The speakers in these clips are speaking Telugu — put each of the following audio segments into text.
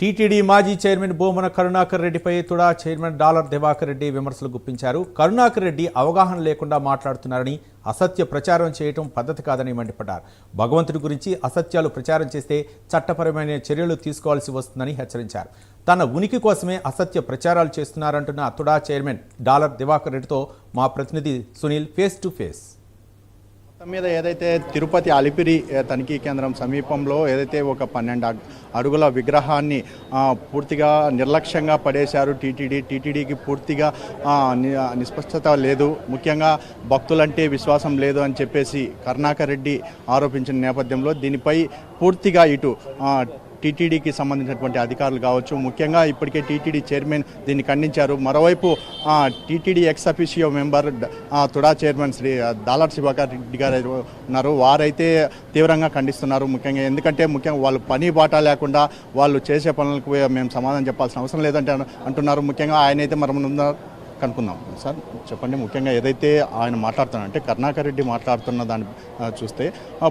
టీటీడీ మాజీ చైర్మన్ బోమన కరుణాకర్ రెడ్డిపై తుడా చైర్మన్ డాలర్ దివాకర్ రెడ్డి విమర్శలు గుప్పించారు. కరుణాకర్ రెడ్డి అవగాహన లేకుండా మాట్లాడుతున్నారని అసత్య ప్రచారం చేయటం పద్ధతి కాదని మండిపడ్డారు. భగవంతుడి గురించి అసత్యాలు ప్రచారం చేస్తే చట్టపరమైన చర్యలు తీసుకోవాల్సి వస్తుందని హెచ్చరించారు. తన ఉనికి కోసమే అసత్య ప్రచారాలు చేస్తున్నారంటున్న తుడా చైర్మన్ డాలర్ దివాకర్ రెడ్డితో మా ప్రతినిధి సునీల్ ఫేస్ టు ఫేస్. మొత్తం మీద ఏదైతే తిరుపతి అలిపిరి తనిఖీ కేంద్రం సమీపంలో ఏదైతే ఒక పన్నెండు అడుగుల విగ్రహాన్ని పూర్తిగా నిర్లక్ష్యంగా పడేశారు టీటీడీ టీటీడీకి పూర్తిగా నిస్పష్టత లేదు. ముఖ్యంగా భక్తులంటే విశ్వాసం లేదు అని చెప్పేసి కరుణాకర్ రెడ్డి ఆరోపించిన నేపథ్యంలో దీనిపై పూర్తిగా ఇటు టీటీడీకి సంబంధించినటువంటి అధికారులు కావచ్చు. ముఖ్యంగా ఇప్పటికే టీటీడీ చైర్మన్ దీన్ని ఖండించారు. మరోవైపు TTD ex officio member TUDA chairman Shri Dollar Divakar Reddy గారు ఉన్నారు. వారైతే తీవ్రంగా ఖండిస్తున్నారు ముఖ్యంగా. ఎందుకంటే ముఖ్యంగా వాళ్ళు పని బాట లేకుండా వాళ్ళు చేసే పనులకు మేము సమాధానం చెప్పాల్సిన అవసరం లేదంటే అంటున్నారు. ముఖ్యంగా ఆయన అయితే మనం కనుక్కుందాం. సార్ చెప్పండి ముఖ్యంగా ఏదైతే ఆయన మాట్లాడుతున్నారంటే కరుణాకర్ రెడ్డి మాట్లాడుతున్న దాన్ని చూస్తే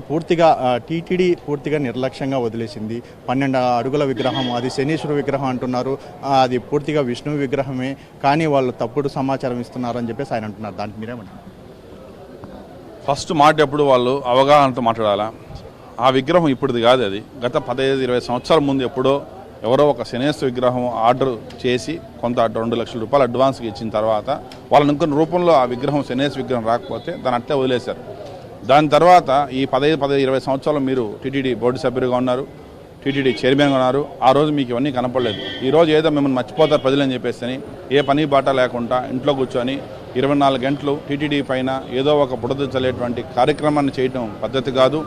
పూర్తిగా టీటీడీ పూర్తిగా నిర్లక్ష్యంగా వదిలేసింది. పన్నెండు అడుగుల విగ్రహం అది శనీశ్వర విగ్రహం అంటున్నారు. అది పూర్తిగా విష్ణువు విగ్రహమే. కానీ వాళ్ళు తప్పుడు సమాచారం ఇస్తున్నారు అని చెప్పేసి ఆయన అంటున్నారు. దానికి మీరేమంటారు ఫస్ట్ మాట ఎప్పుడు వాళ్ళు అవగాహనతో మాట్లాడాలా? ఆ విగ్రహం ఇప్పుడుది కాదు అది. గత పదహైదు ఇరవై సంవత్సరాల ముందు ఎప్పుడో ఎవరో ఒక శనేశ్వర విగ్రహం ఆర్డర్ చేసి కొంత రెండు లక్షల రూపాయలు అడ్వాన్స్కి ఇచ్చిన తర్వాత వాళ్ళని ఇంకొన్ని రూపంలో ఆ విగ్రహం శనేశ్వర విగ్రహం రాకపోతే దాన్ని అట్లే వదిలేశారు. దాని తర్వాత ఈ పదహైదు పదహైదు ఇరవై సంవత్సరాలు మీరు టీటీడీ బోర్డు సభ్యులుగా ఉన్నారు టీటీడీ చైర్మన్గా ఉన్నారు ఆ రోజు మీకు ఇవన్నీ కనపడలేదు. ఈరోజు ఏదో మిమ్మల్ని మర్చిపోతారు ప్రజలని చెప్పేసి ఏ పని బాట లేకుండా ఇంట్లో కూర్చొని ఇరవై నాలుగు గంటలు టీటీడీ పైన ఏదో ఒక బుడద చల్లేటువంటి కార్యక్రమాన్ని చేయటం పద్ధతి కాదు.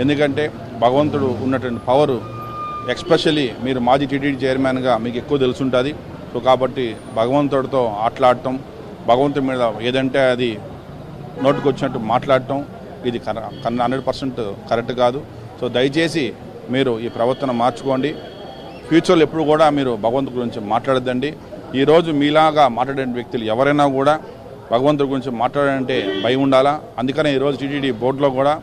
ఎందుకంటే భగవంతుడు ఉన్నటువంటి పవరు ఎక్స్పెషల్లీ మీరు మాజీ టీటీడీ చైర్మన్గా మీకు ఎక్కువ తెలుసుంటుంది. సో కాబట్టి భగవంతుడితో ఆటలాడటం భగవంతుడి మీద ఏదంటే అది నోటుకు వచ్చినట్టు మాట్లాడటం ఇది హండ్రెడ్ పర్సెంట్ కరెక్ట్ కాదు. సో దయచేసి మీరు ఈ ప్రవర్తన మార్చుకోండి. ఫ్యూచర్లో ఎప్పుడు కూడా మీరు భగవంతుడి గురించి మాట్లాడద్దండి. ఈరోజు మీలాగా మాట్లాడే వ్యక్తులు ఎవరైనా కూడా భగవంతుడి గురించి మాట్లాడాలంటే భయం ఉండాలా? అందుకనే ఈరోజు టీటీడీ బోర్డులో కూడా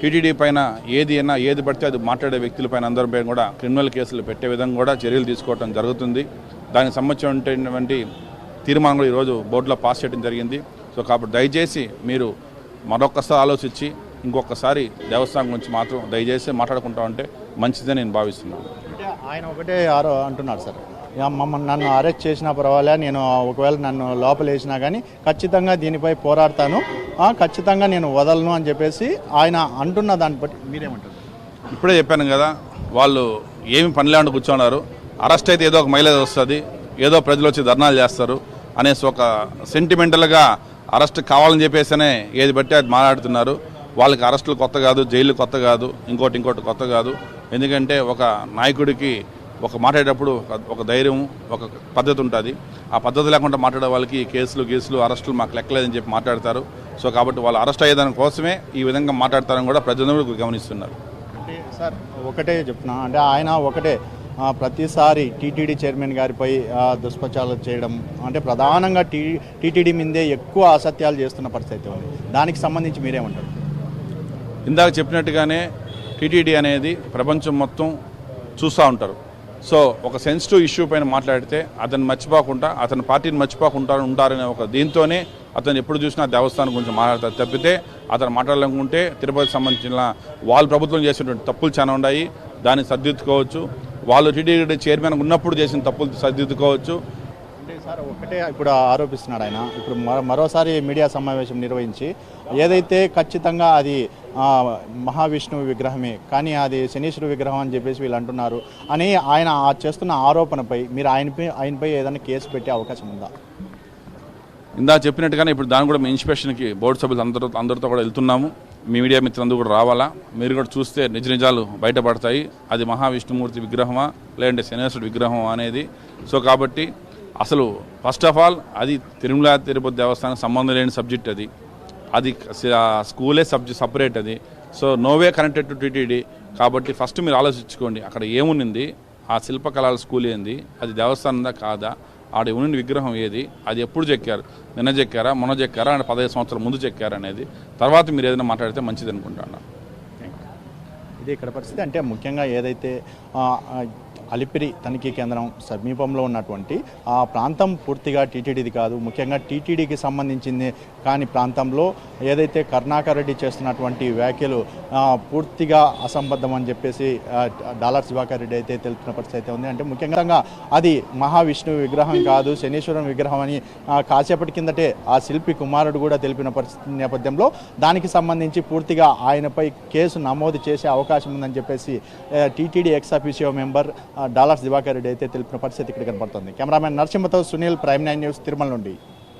టీటీడీ పైన ఏది అయినా ఏది పడితే అది మాట్లాడే వ్యక్తులపైన అందరిపై కూడా క్రిమినల్ కేసులు పెట్టే విధంగా కూడా చర్యలు తీసుకోవడం జరుగుతుంది. దానికి సంబంధించినటువంటి తీర్మానం కూడా ఈరోజు బోర్డులో పాస్ చేయడం జరిగింది. సో కాబట్టి దయచేసి మీరు మరొకసారి ఆలోచించి ఇంకొకసారి దేవస్థానం గురించి మాత్రం దయచేసి మాట్లాడుకుంటా ఉంటే మంచిదని నేను భావిస్తున్నాను. ఆయన ఒకటే ఆరో అంటున్నారు సార్. మమ్మల్ని నన్ను అరెస్ట్ చేసినా పర్వాలే నేను ఒకవేళ నన్ను లోపల వేసినా కానీ ఖచ్చితంగా దీనిపై పోరాడతాను. ఖచ్చితంగా నేను వదలను అని చెప్పేసి ఆయన అంటున్న దాన్ని బట్టి మీరేమంటారు? ఇప్పుడే చెప్పాను కదా వాళ్ళు ఏమి పని లేకుండా కూర్చున్నారు. అరెస్ట్ అయితే ఏదో ఒక మైలేజ్ వస్తుంది ఏదో ప్రజలు వచ్చి ధర్నాలు చేస్తారు అనేసి ఒక సెంటిమెంటల్గా అరెస్ట్ కావాలని చెప్పేసినే ఏది బట్టి అది మాట్లాడుతున్నారు. వాళ్ళకి అరెస్టులు కొత్త కాదు జైలు కొత్త కాదు ఇంకోటి ఇంకోటి కొత్త కాదు. ఎందుకంటే ఒక నాయకుడికి ఒక మాట్లాడేటప్పుడు ఒక- ధైర్యం ఒక పద్ధతి ఉంటుంది. ఆ పద్ధతి లేకుండా మాట్లాడే వాళ్ళకి కేసులు గీసులు అరెస్టులు మాకు లెక్కలేదని చెప్పి మాట్లాడతారు. సో కాబట్టి వాళ్ళు అరెస్ట్ అయ్యేదాని కోసమే ఈ విధంగా మాట్లాడతారని కూడా ప్రజలందరూ కూడా గమనిస్తున్నారు. అంటే సార్ ఒకటే చెప్తున్నా. అంటే ఆయన ఒకటే ప్రతిసారి టీటీడీ చైర్మన్ గారిపై దుష్ప్రచారాలు చేయడం అంటే ప్రధానంగా టీ టీటీడీ మీదే ఎక్కువ అసత్యాలు చేస్తున్న పరిస్థితి ఉంది. దానికి సంబంధించి మీరేమంటారు? ఇందాక చెప్పినట్టుగానే టీటీడీ అనేది ప్రపంచం మొత్తం చూస్తూ ఉంటారు. సో ఒక సెన్సిటివ్ ఇష్యూ పైన మాట్లాడితే అతను మర్చిపోకుండా అతని పార్టీని మర్చిపోకుండా ఉంటారనే ఒక దీంతోనే అతను ఎప్పుడు చూసినా దేవస్థానం గురించి మాట్లాడతారు తప్పితే అతను మాట్లాడాలనుకుంటే తిరుపతి సంబంధించిన వాళ్ళు ప్రభుత్వం చేసినటువంటి తప్పులు చాలా ఉన్నాయి. దాన్ని సర్దిద్దుకోవచ్చు. వాళ్ళు టీటీడీ చైర్మన్ ఉన్నప్పుడు చేసిన తప్పులు సర్దిద్దుకోవచ్చు. అంటే సార్ ఒకటే ఇప్పుడు ఆరోపిస్తున్నాడు ఆయన. ఇప్పుడు మరోసారి మీడియా సమావేశం నిర్వహించి ఏదైతే ఖచ్చితంగా అది మహావిష్ణువు విగ్రహమే కానీ అది శనీశ్వర విగ్రహం అని చెప్పేసి వీళ్ళు అంటున్నారు. అని ఆయన చేస్తున్న ఆరోపణపై మీరు ఆయనపై ఆయనపై ఏదైనా కేసు పెట్టే అవకాశం ఉందా? ఇందా చెప్పినట్టుగానే ఇప్పుడు దాని కూడా మీ ఇన్స్పెక్షన్కి బోర్డు సభ్యులు అందరూ అందరితో కూడా వెళ్తున్నాము. మీ మీడియా మిత్రులందరూ కూడా రావాలా? మీరు కూడా చూస్తే నిజ నిజాలు బయటపడతాయి. అది మహావిష్ణుమూర్తి విగ్రహమా లేదంటే శనేశ్వరుడు విగ్రహమా అనేది. సో కాబట్టి అసలు ఫస్ట్ ఆఫ్ ఆల్ అది తిరుమల తిరుపతి దేవస్థానం సంబంధం లేని సబ్జెక్ట్ అది. అది స్కూలే సబ్జెక్ట్ సపరేట్ అది. So no way connected to TTD. కాబట్టి ఫస్ట్ మీరు ఆలోచించుకోండి అక్కడ ఏమునింది ఆ శిల్పకళల స్కూల్ ఏంది? అది దేవస్థానందా కాదా? ఆడ ఉన్న విగ్రహం ఏది? అది ఎప్పుడు చెక్కారు? నిన్న చెక్కారా? మొన్న చెక్కారా? అంటే పదహైదు సంవత్సరాల ముందు చెక్కారా అనేది? తర్వాత మీరు ఏదైనా మాట్లాడితే మంచిది అనుకుంటున్నాను ఇది ఇక్కడ పరిస్థితి అంటే ముఖ్యంగా ఏదైతే అలిపిరి తనిఖీ కేంద్రం సమీపంలో ఉన్నటువంటి ఆ ప్రాంతం పూర్తిగా టీటీడీది కాదు. ముఖ్యంగా టీటీడీకి సంబంధించింది. కాని ప్రాంతంలో ఏదైతే కరుణాకర్ రెడ్డి చేస్తున్నటువంటి వ్యాఖ్యలు పూర్తిగా అసంబద్ధం అని చెప్పేసి డాలర్ శివాకర్ రెడ్డి అయితే తెలుపుతున్న పరిస్థితి అయితే ఉంది. అంటే ముఖ్యంగా అది మహావిష్ణువు విగ్రహం కాదు శనీశ్వరం విగ్రహం అని కాసేపటి కిందటే ఆ శిల్పి కుమారుడు కూడా తెలిపిన పరిస్థితి నేపథ్యంలో దానికి సంబంధించి పూర్తిగా ఆయనపై కేసు నమోదు చేసే అవకాశం ఉందని చెప్పేసి TTD ex officio member Dollars Divakar Reddy అయితే తెలిపిన పరిస్థితి ఇక్కడ కనబడుతుంది cameraman నరసింహతో Sunil Prime nine news Tirumala నుండి.